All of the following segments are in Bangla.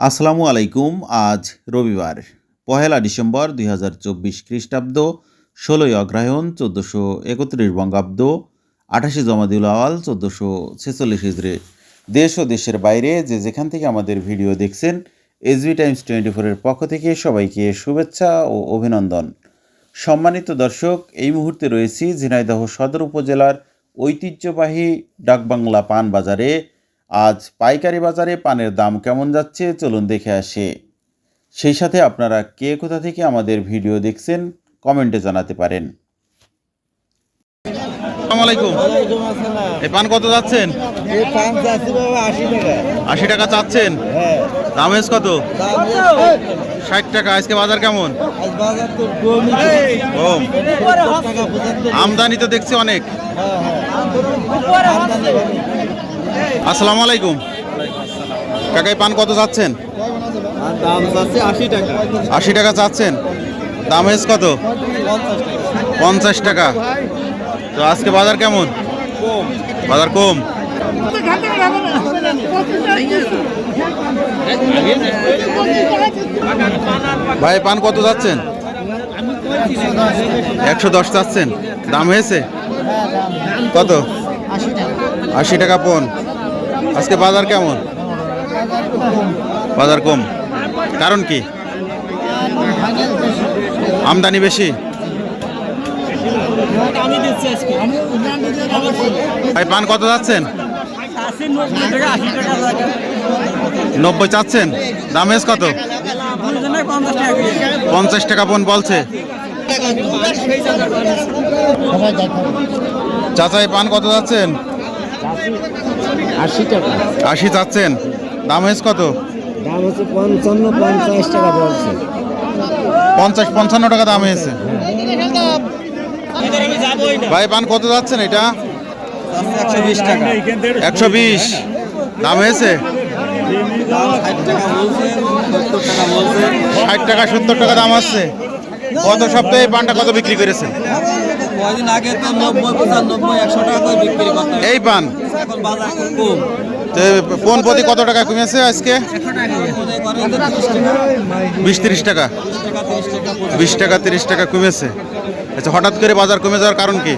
আসসালামু আলাইকুম, আজ রবিবার, পহেলা ডিসেম্বর দুই হাজার চব্বিশ খ্রিস্টাব্দ, ষোলোই অগ্রহায়ণ চোদ্দোশো একত্রিশ বঙ্গাব্দ, আঠাশে জমাদিউল আওয়াল চোদ্দোশো ছেচল্লিশ হিজড়ে দেশ ও দেশের বাইরে যে যেখান থেকে আমাদের ভিডিও দেখছেন এসবি টাইমস টোয়েন্টি ফোরের পক্ষ থেকে সবাইকে শুভেচ্ছা ও অভিনন্দন। সম্মানিত দর্শক, এই মুহূর্তে রয়েছি ঝিনাইদহ সদর উপজেলার ঐতিহ্যবাহী ডাকবাংলা পান বাজারে আজ পাইকারি বাজারে পানের দাম কেমন যাচ্ছে চলুন দেখে আসে। সেই সাথে আপনারা কে কোথা থেকে আমাদের ভিডিও দেখছেন কমেন্টে জানাতে পারেন। এই পান কত যাচ্ছেন? আশি টাকা। চাচ্ছেন? হ্যাঁ। দাম হয়েছে কত? ষাট টাকা। আজকে বাজার কেমন? আমদানি তো দেখছি অনেক হ্যাঁ হ্যাঁ আমদানি ভালো। আসসালামু আলাইকুম। কাকা এই পান কত যাচ্ছেন আর দাম চাচ্ছি আশি টাকা চাচ্ছেন। দাম হয়েছে কত? পঞ্চাশ টাকা। তো আজকে বাজার কেমন? বাজার কম। ভাই, পান কত যাচ্ছেন একশো দশ চাচ্ছেন। দাম হয়েছে? কত? আশি টাকা পন। আজকে বাজার কেমন? বাজার কম। কারণ কি? আমদানি বেশি? ভাই, পান কত যাচ্ছেন? নব্বই চাচ্ছেন? দাম হয়েছে কত? পঞ্চাশ টাকা পন বলছে। চাচাই, পান কত যাচ্ছেন? আশি টাকা। আশি চাচ্ছেন। দাম হয়েছে কত? দাম হচ্ছে পঞ্চান্ন পঞ্চাশ টাকা বলছে। পঞ্চাশ পঞ্চান্ন টাকা দাম হয়েছে। ভাই পান কত যাচ্ছেন এটা? একশো বিশ একশো বিশ। দাম হয়েছে? ষাট টাকা সত্তর টাকা দাম আসছে। গত সপ্তাহে পানটা কত বিক্রি করেছেন? কয়দিন আগে তো নব্বই পঁচানব্বই একশো টাকা করে বিক্রি করতে এই পান? এখন বাজার কম। তো কোন প্রতি কত টাকা কমেছে আজকে? বিশ তিরিশ টাকা। বিশ টাকা তিরিশ টাকা কমেছে। আচ্ছা হঠাৎ করে বাজার কমে যাওয়ার কারণ কি?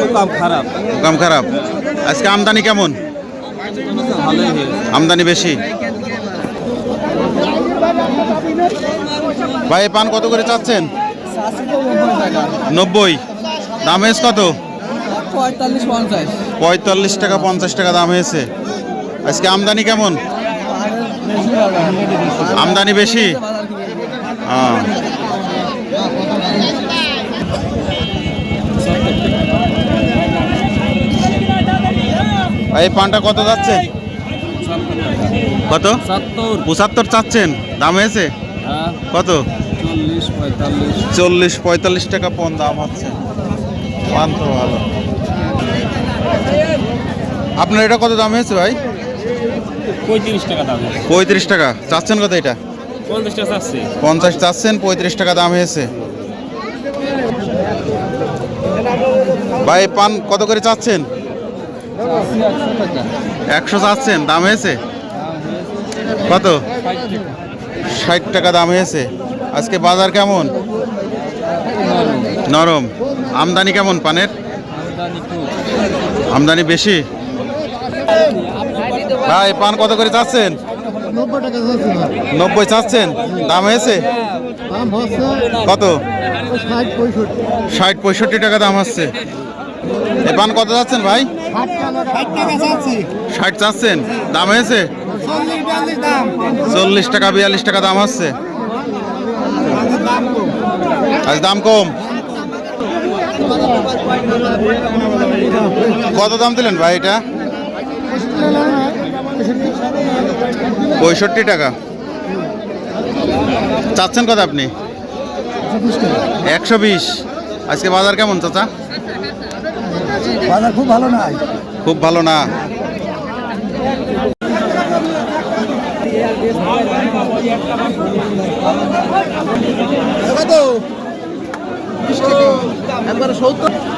মুকাম খারাপ। আজকে আমদানি কেমন? আমদানি বেশি? ভাই পান কত করে চাচ্ছেন? নব্বই। দাম হয়েছে কত? পঁয়তাল্লিশ পঞ্চাশ। পঁয়তাল্লিশ টাকা পঞ্চাশ টাকা দাম হয়েছে। আজকে আমদানি কেমন? আমদানি বেশি? হ্যাঁ। এই পানটা কত যাচ্ছে? কত? সত্তর। পঁচাত্তর চাচ্ছেন। দাম হয়েছে? হ্যাঁ। কত? চল্লিশ পঁয়তাল্লিশ। টাকা পন দাম হচ্ছে। পান তো ভালো। আপনার এটা কত দাম হয়েছে ভাই? পঁয়ত্রিশ টাকা দাম পঁয়ত্রিশ টাকা। চাচ্ছেন কত এটা? পঞ্চাশ পঞ্চাশ চাচ্ছেন পঁয়ত্রিশ টাকা দাম হয়েছে। ভাই পান কত করে চাচ্ছেন? একশো চাচ্ছেন দাম হয়েছে? কত? ষাট টাকা দাম হয়েছে। আজকে বাজার কেমন? নরম। আমদানি কেমন পানের? আমদানি বেশি? ভাই, পান কত করে চাচ্ছেন? নব্বই চাচ্ছেন? দাম হয়েছে? কত? ষাট পঁয়ষট্টি টাকা দাম হচ্ছে। এ পান কত চাচ্ছেন ভাই? ষাট চাচ্ছেন। দাম হয়েছে? চল্লিশ টাকা, বিয়াল্লিশ টাকা দাম কম আজ দাম কম। কত দাম দিলেন ভাই এটা? পঁয়ষট্টি টাকা। চাচ্ছেন কত আপনি? একশো বিশ। আজকে বাজার কেমন চাচা? বাজার খুব ভালো নাই। খুব ভালো না কত একবারে সত্তর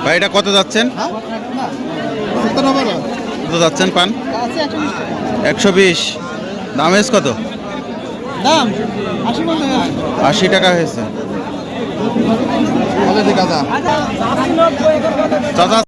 ভাই, এটা কত যাচ্ছেন? কত যাচ্ছেন পান? একশো বিশ। দাম হয়েছে কত? দাম আশি টাকা হয়েছে। চাচা